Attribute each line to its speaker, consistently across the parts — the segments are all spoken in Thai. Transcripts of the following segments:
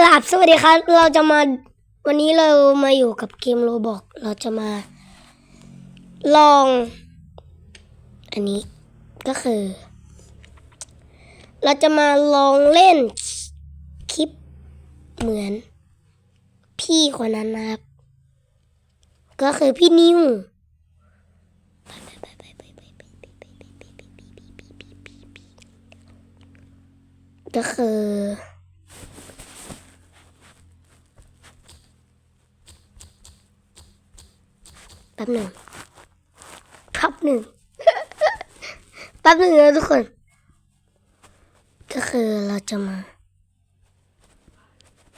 Speaker 1: กราบสวัสดีครับ เราจะมาวันนี้เรามาอยู่กับเกมโรบอกเราจะมา ลอง อันนี้ก็คือ เราจะมาลองเล่นคลิปเหมือน พี่คนนั้นนะครับ ก็คือพี่นิวก็คือ แป๊บหนึ่งแป๊บหนึ่งแป๊บหนึ่งนะทุกคน ก็คือเราจะมา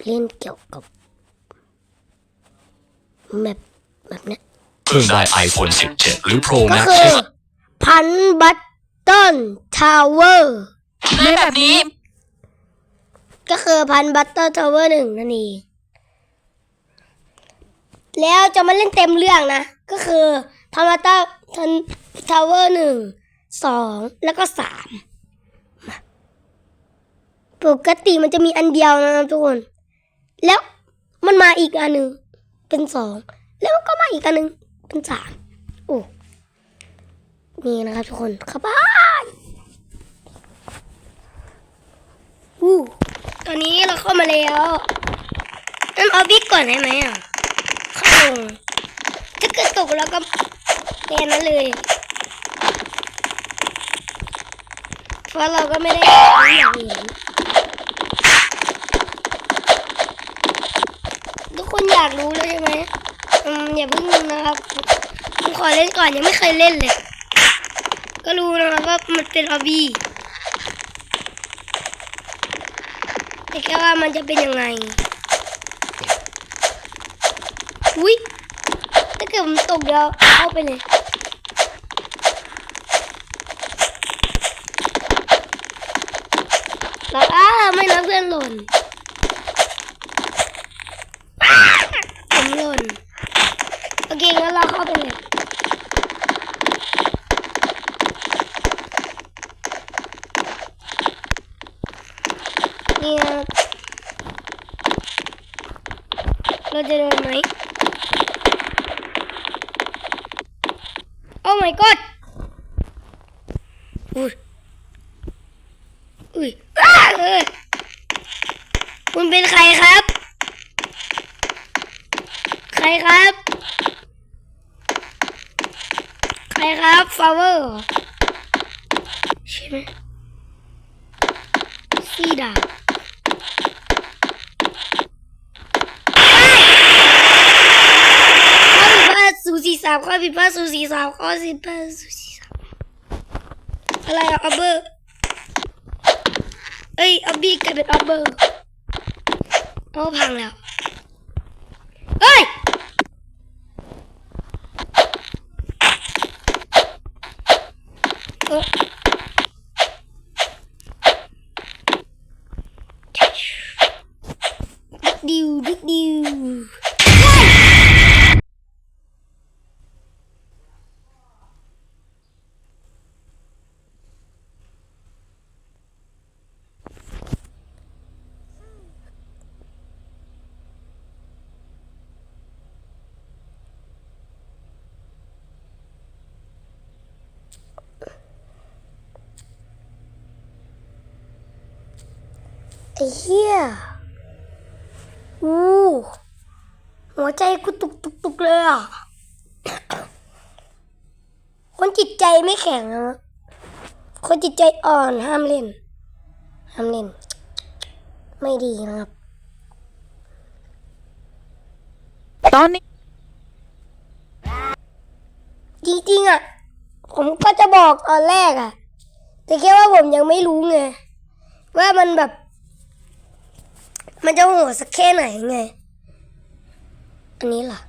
Speaker 1: เล่นเกี่ยวกับแบบแบบเนี้ย
Speaker 2: เพิ่งได้ iPhone 17 หรือ Pro
Speaker 1: ก็
Speaker 2: Max
Speaker 1: คือ
Speaker 2: ใช่ไหม
Speaker 1: พันบัตเทิลทาวเวอร์
Speaker 3: เล่นแบบนี้
Speaker 1: ก็คือพันบัตเตอร์ทาวเวอร์หนึ่งนั่นเองแล้วจะมาเล่นเต็มเรื่องนะ ก็คือพันบัตเตอร์ทาวเวอร์หนึ่งสองแล้วก็สามปกติมันจะมีอันเดียวนะครับทุกคน แล้วมันมาอีกอันหนึ่งเป็นสองแล้วก็มาอีกอันหนึ่งเป็นสามโอ้นี่นะครับทุกคนเข้าบ้านอู้ตอนนี้เราเข้ามาแล้วนั่นเอาบิ๊กก่อนได้ไหมอะเข้าลง ถ้าเกิดตกแล้วก็แค่นั้นเลยเพราะเราก็ไม่ได้อย่างอื่นทุกคนอยากรู้แล้วใช่ไหมอืมอย่าเพิ่งนะครับผมขอเล่นก่อนยังไม่เคยเล่นเลย ก็รู้นะครับว่ามันเป็นออบี้แต่แค่ว่ามันจะเป็นยังไง อุ้ย เกิดมันตกเดี๋ยวเข้าไปเลยแล้วอ้าไม่นะเพื่อนหล่นอ้าผมหล่น โอเคงั้นเราเข้าไปเลย เนี่ยเราจะโดนไหม โอ้ my god อุ้ยอุ้ยอ้าเอ้ย คุณเป็นใครครับ ใครครับ ใครครับฟาวเวอร์ใช่ไหมซีดาข้อผิดพลาดศูสี่สามข้อผิดพลาดศูนย์สี่สามข้อผิดพลาดศูนย์สี่สามอะไรอะอับเบอร์ เอ้ยอับบี้กลายเป็นอับเบอร์ โอ้พังแล้วเฮ้ยเออดิวดิวดิว ไอ้เหี้ยอู้หัวใจกูตุกตุกตุกเลยอะ คนจิตใจไม่แข็งนะคนจิตใจอ่อนห้ามเล่น ห้ามเล่น ไม่ดีนะครับ
Speaker 3: ตอนนี้
Speaker 1: จริงๆอะ ผมก็จะบอกตอนแรกอะ แต่แค่ว่าผมยังไม่รู้ไง ว่ามันแบบ มันจะโหดสักแค่ไหนไง อันนี้ล่ะ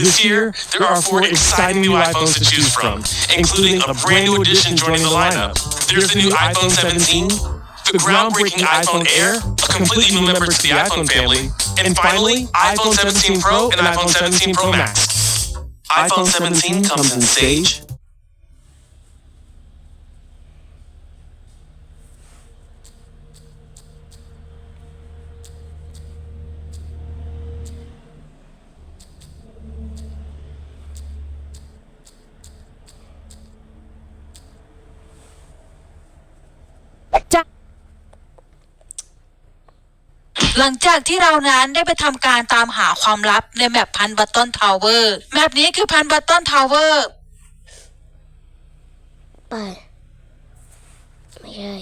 Speaker 2: This year, there are four exciting new iPhones to choose from, including a brand new addition joining the lineup. There's the new iPhone 17, the groundbreaking iPhone Air, a completely new member to the iPhone family, and finally, iPhone 17 Pro and iPhone 17 Pro Max. iPhone 17 comes in stage,
Speaker 3: หลังจากที่เรานั้นได้ไปทำการตามหาความลับในแมปพันบัตตันทาวเวอร์แมปนี้คือพันบัตตันทาวเวอร์
Speaker 1: ไปไม่ใช่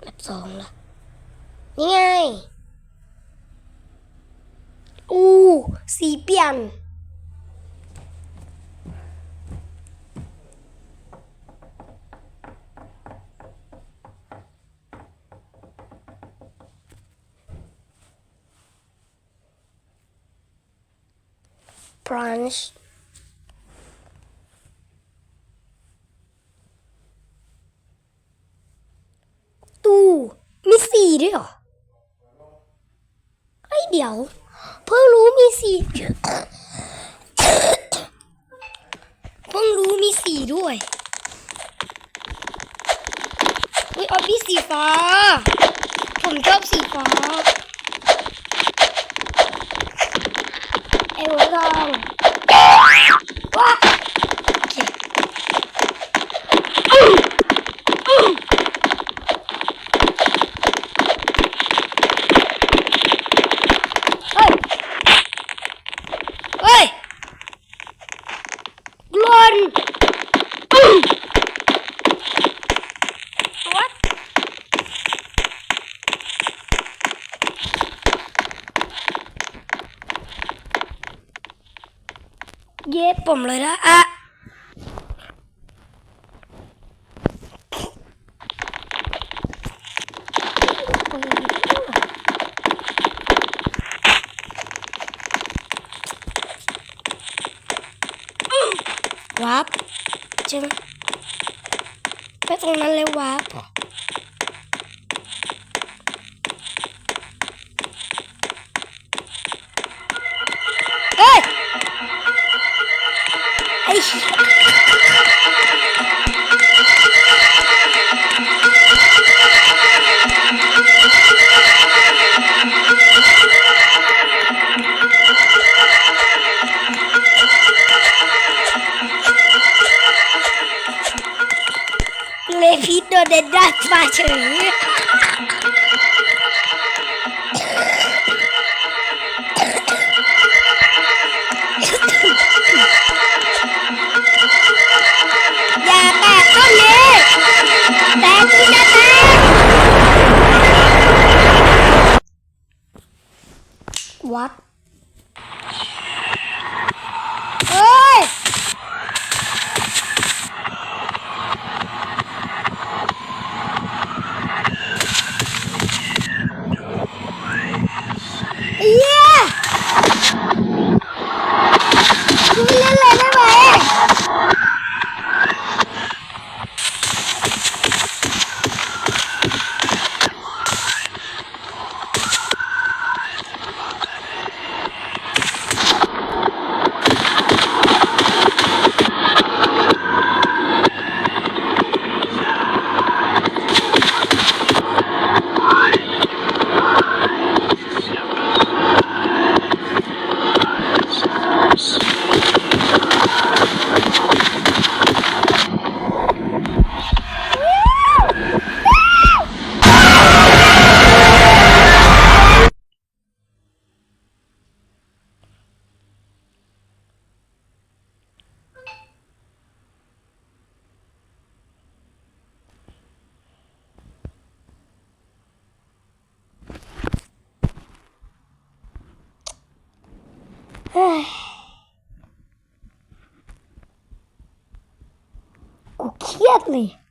Speaker 1: แบบสองละนี่ไงอู้สีเปลี่ยน brunch ตู้มีสีด้วยเหรอไอเดี๋ยว เพิ่งรู้มีสีเพิ่งรู้มีสีด้วยเฮ้ยอาพี่สีฟ้า ผมชอบสีฟ้า ไอ้หัวทองว้าโอเคเฮ้ย เฮ้ยกลอน What? เย็บผมเลยนะอะวับใช่ไหมไปตรงนั้นเลยวับเหรอ พีโด เ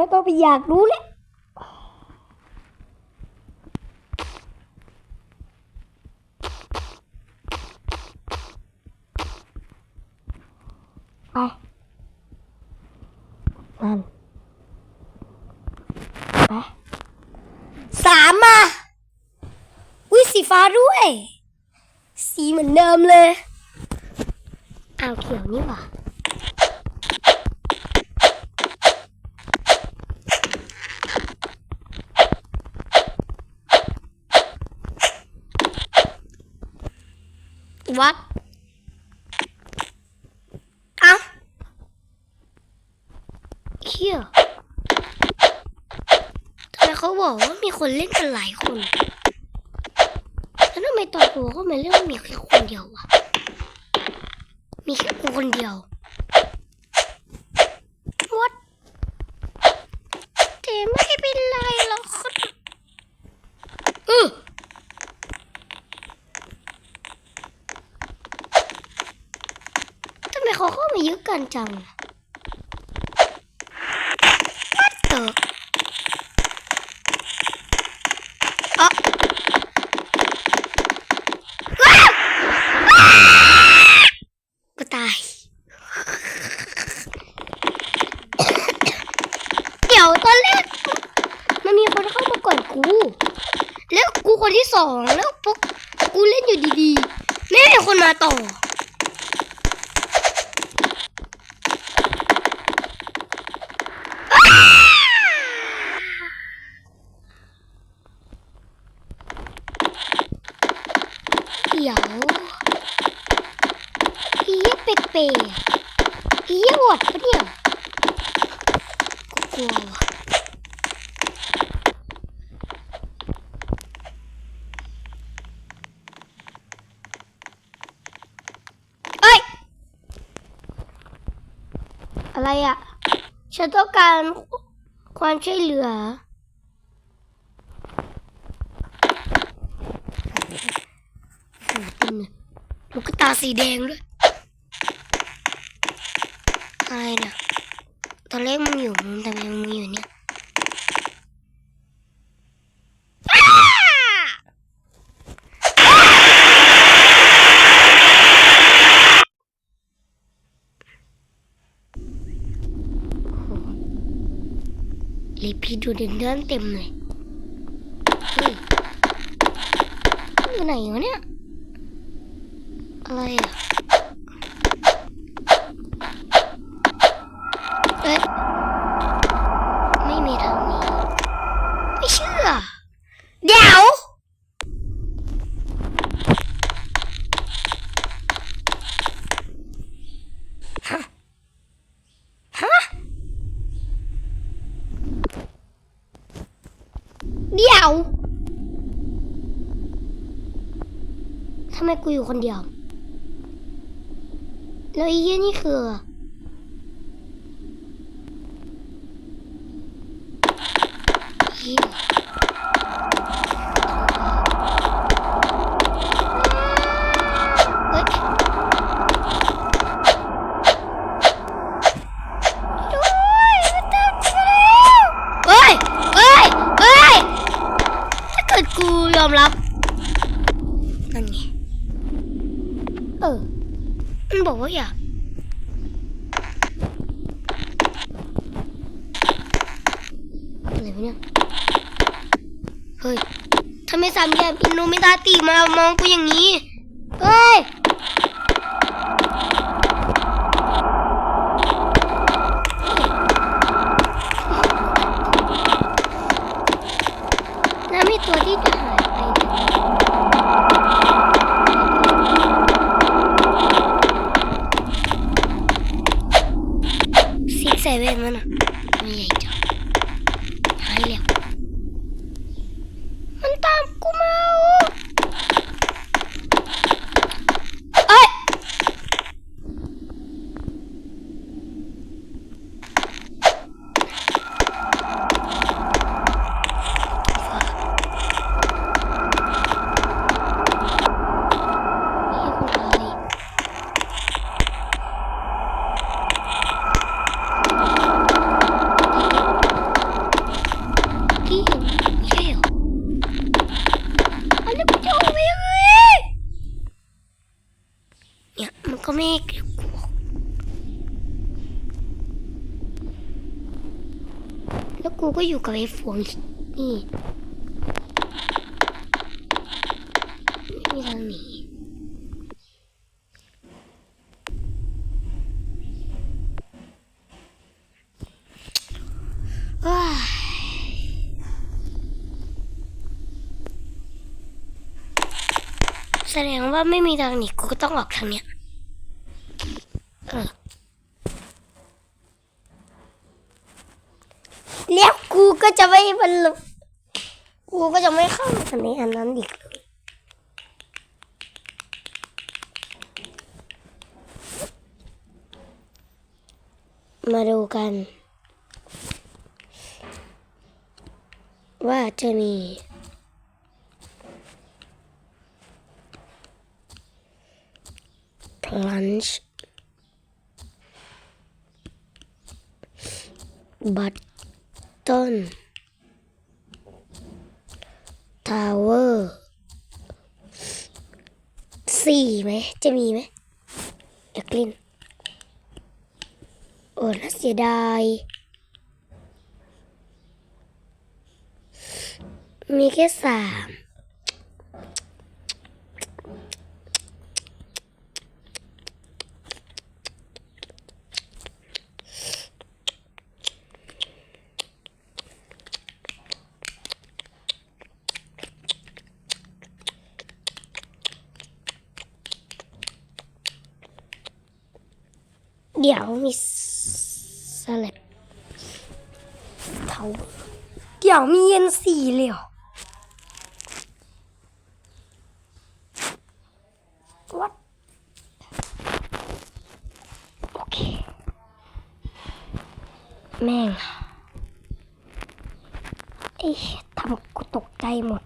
Speaker 1: ไม่ต้องไปอยากรู้เลยไปนั่นไปสามมาอุ้ยสีฟ้าด้วย สีเหมือนเดิมเลย อ้าวเขียวนี่หว่า วัดเอ้าเขี้ยวทำไมเขาบอกว่ามีคนเล่นกันหลายคนแล้วทำไมตอนกูก็มาเรื่องมีแค่คนเดียววะมีแค่กูคนเดียว What แต่ไม่เป็นไรหรอกครับเออทำไมเขา เข้ามาเยอะกันจัง What the อ๋อกูตาย เดี๋ยวตอนแรกมันมีคนเข้ามาก่อนกู แล้วกูคนที่สองแล้วพวกกูเล่นอยู่ดีๆ ไม่มีคนมาต่อ เดี๋ยวอีเหี้ ยเปกเปย์อีเหี้ยหดปะเนี่ยกลัวว่ะเอ้ย อะไรอะ ฉันต้องการความช่วยเหลือลูกตาสีแดงด้วย อะไรนะ ตอนแรกมึงอยู่มึงแต่ยังมึงอยู่เนี่ยอ้าโอ้โหรีพีดูเดินเดินเต็มเลยเฮ้ยอยู่ไหนวะเนี่ย อะไรอะ เอ๊ะ ไม่มีทางนี้ ไม่เชื่อ เดี๋ยว ฮะ ฮะ เดี๋ยว ทำ ไมกูอยู่คนเดียว แล้วไอ้เยี่ยนี่คือเหี้ยเฮ้ยด้วยมันตามกูมาแล้วเฮ้ยเฮ้ยเฮ้ยถ้าเกิดกูยอมรับ นั่นไง เออ มันบอกว่าอยากอะไรวะเนี่ย เฮ้ยทำไมสามเหลี่ยมอินโนเมตามามองกูอย่างนี้ เฮ้ย แล้วมีตัวที่จะหายไปเนี่ยซิกเซเว่นมันอะมันใหญ่จังหายแล้ว มันตามกูมาเอ้ย เฮียคนไทยที่เห็นไม่ใช่เหรออันนี้กูจะเอาไปยังไงเนี่ยมันก็ไม่เกี่ยวกูหรอก แล้วกูก็อยู่กับไอ้ฟวงนี่ไม่มีทางหนีว้ยแสดงว่าไม่มีทางหนีกูก็ต้องออกทางเนี้ยเออแล้ว กูก็จะไม่บรรลุกูก็จะไม่เข้าอันอันนั้นอีกเลยมาดูกัน ว่าจะมี ต้น ทาวเวอร์สี่ไหม จะมีไหมอยากเล่นโอ้น่าเสียดาย มีแค่สาม เดี๋ยวมีสลับเทาเดี๋ยวมีเย็นสี่เลยเหรอ What โอเค แม่งเอ้ทำกูตกใจหมด